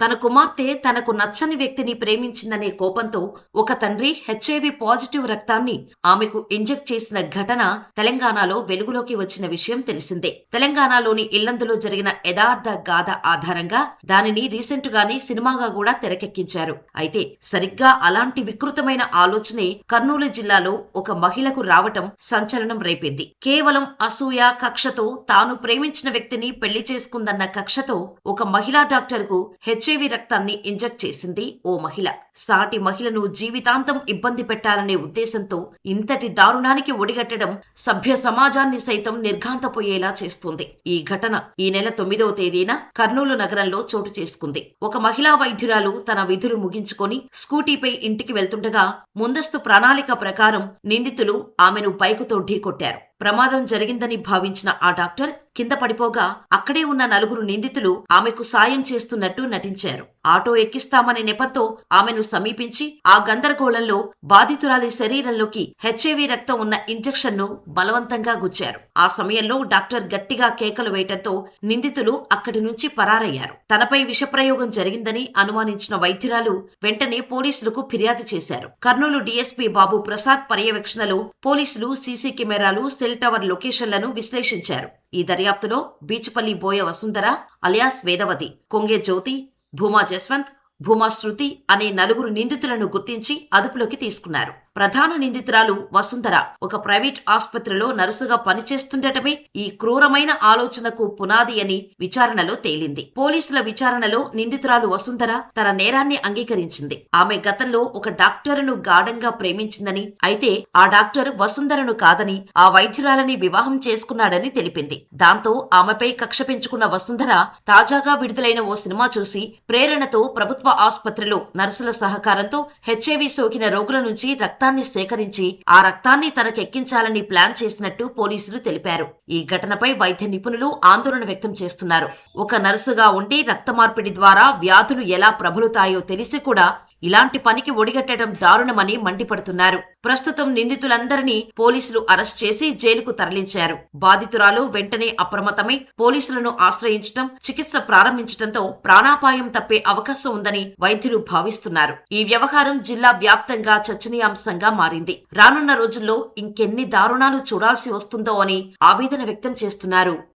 తన కుమార్తె తనకు నచ్చని వ్యక్తిని ప్రేమించిందనే కోపంతో ఒక తండ్రి హెచ్ఐవి పాజిటివ్ రక్తాన్ని ఆమెకు ఇంజెక్ట్ చేసిన ఘటన తెలంగాణలో వెలుగులోకి వచ్చిన విషయం తెలిసిందే. తెలంగాణలోని ఇల్లందులో జరిగిన యథార్థ గాథ ఆధారంగా దానిని రీసెంట్ గానే సినిమాగా కూడా తెరకెక్కించారు. అయితే సరిగ్గా అలాంటి వికృతమైన ఆలోచనే కర్నూలు జిల్లాలో ఒక మహిళకు రావటం సంచలనం రేపింది. కేవలం అసూయ కక్షతో తాను ప్రేమించిన వ్యక్తిని పెళ్ళి చేసుకుందన్న కక్షతో ఒక మహిళా డాక్టర్కు హెచ్ఐవి రక్తాన్ని ఇంజెక్ట్ చేసింది ఓ మహిళ. సాటి మహిళను జీవితాంతం ఇబ్బంది పెట్టాలనే ఉద్దేశంతో ఇంతటి దారుణానికి ఒడిగట్టడం సభ్య సమాజాన్ని సైతం నిర్ఘాంతపోయేలా చేస్తుంది. ఈ ఘటన ఈ నెల తొమ్మిదవ తేదీన కర్నూలు నగరంలో చోటు చేసుకుంది. ఒక మహిళా వైద్యురాలు తన విధులు ముగించుకొని స్కూటీపై ఇంటికి వెళ్తుండగా ముందస్తు ప్రణాళిక ప్రకారం నిందితులు ఆమెను బైకుతో ఢీకొట్టారు. ప్రమాదం జరిగిందని భావించిన ఆ డాక్టర్ కింద పడిపోగా అక్కడే ఉన్న నలుగురు నిందితులు ఆమెకు సాయం చేస్తున్నట్టు నటించారు. ఆటో ఎక్కిస్తామనే నెపంతో ఆమెను సమీపించి ఆ గందరగోళంలో బాధితురాలి శరీరంలోకి హెచ్ఐవి రక్తం ఉన్న ఇంజెక్షన్ను బలవంతంగా గుచ్చారు. ఆ సమయంలో డాక్టర్ గట్టిగా కేకలు వేయటంతో నిందితులు అక్కడి నుంచి పరారయ్యారు. తనపై విషప్రయోగం జరిగిందని అనుమానించిన వైద్యురాలు వెంటనే పోలీసులకు ఫిర్యాదు చేశారు. కర్నూలు డీఎస్పీ బాబు ప్రసాద్ పర్యవేక్షణలో పోలీసులు సీసీ కెమెరాలు సెల్ టవర్ లొకేషన్లను విశ్లేషించారు. ఈ దర్యాప్తులో బీచుపల్లి బోయ వసుంధర అలియాస్ వేదవతి కొంగే జ్యోతి భూమా జస్వంత్ భూమా శృతి అనే నలుగురు నిందితులను గుర్తించి అదుపులోకి తీసుకున్నారు. ప్రధాన నిందితురాలు వసుంధర. ఒక ప్రైవేట్ ఆసుపత్రిలో నర్సుగా పనిచేస్తుండటమే ఈ క్రూరమైన ఆలోచనకు పునాది అని విచారణలో తేలింది. పోలీసుల విచారణలో నిందితురాలు వసుంధర తన నేరాన్ని అంగీకరించింది. ఆమె గతంలో ఒక డాక్టరును గాఢంగా ప్రేమించిందని అయితే ఆ డాక్టర్ వసుంధరను కాదని ఆ వైద్యురాలని వివాహం చేసుకున్నాడని తెలిపింది. దాంతో ఆమెపై కక్ష పెంచుకున్న వసుంధర తాజాగా విడుదలైన ఓ సినిమా చూసి ప్రేరణతో ప్రభుత్వ ఆసుపత్రిలో నర్సుల సహకారంతో హెచ్ఐవి సోకిన రోగుల నుంచి రక్తాన్ని సేకరించి ఆ రక్తాన్ని తనకెక్కించాలని ప్లాన్ చేసినట్టు పోలీసులు తెలిపారు. ఈ ఘటనపై వైద్య నిపుణులు ఆందోళన వ్యక్తం చేస్తున్నారు. ఒక నర్సుగా ఉండి రక్త మార్పిడి ద్వారా వ్యాధులు ఎలా ప్రబలుతాయో తెలిసి కూడా ఇలాంటి పనికి ఒడిగట్టడం దారుణమని మండిపడుతున్నారు. ప్రస్తుతం నిందితులందరినీ పోలీసులు అరెస్ట్ చేసి జైలుకు తరలించారు. బాధితురాలు వెంటనే అప్రమత్తమై పోలీసులను ఆశ్రయించడం చికిత్స ప్రారంభించడంతో ప్రాణాపాయం తప్పే అవకాశం ఉందని వైద్యులు భావిస్తున్నారు. ఈ వ్యవహారం జిల్లా వ్యాప్తంగా చర్చనీయాంశంగా మారింది. రానున్న రోజుల్లో ఇంకెన్ని దారుణాలు చూడాల్సి వస్తుందో అని ఆవేదన వ్యక్తం చేస్తున్నారు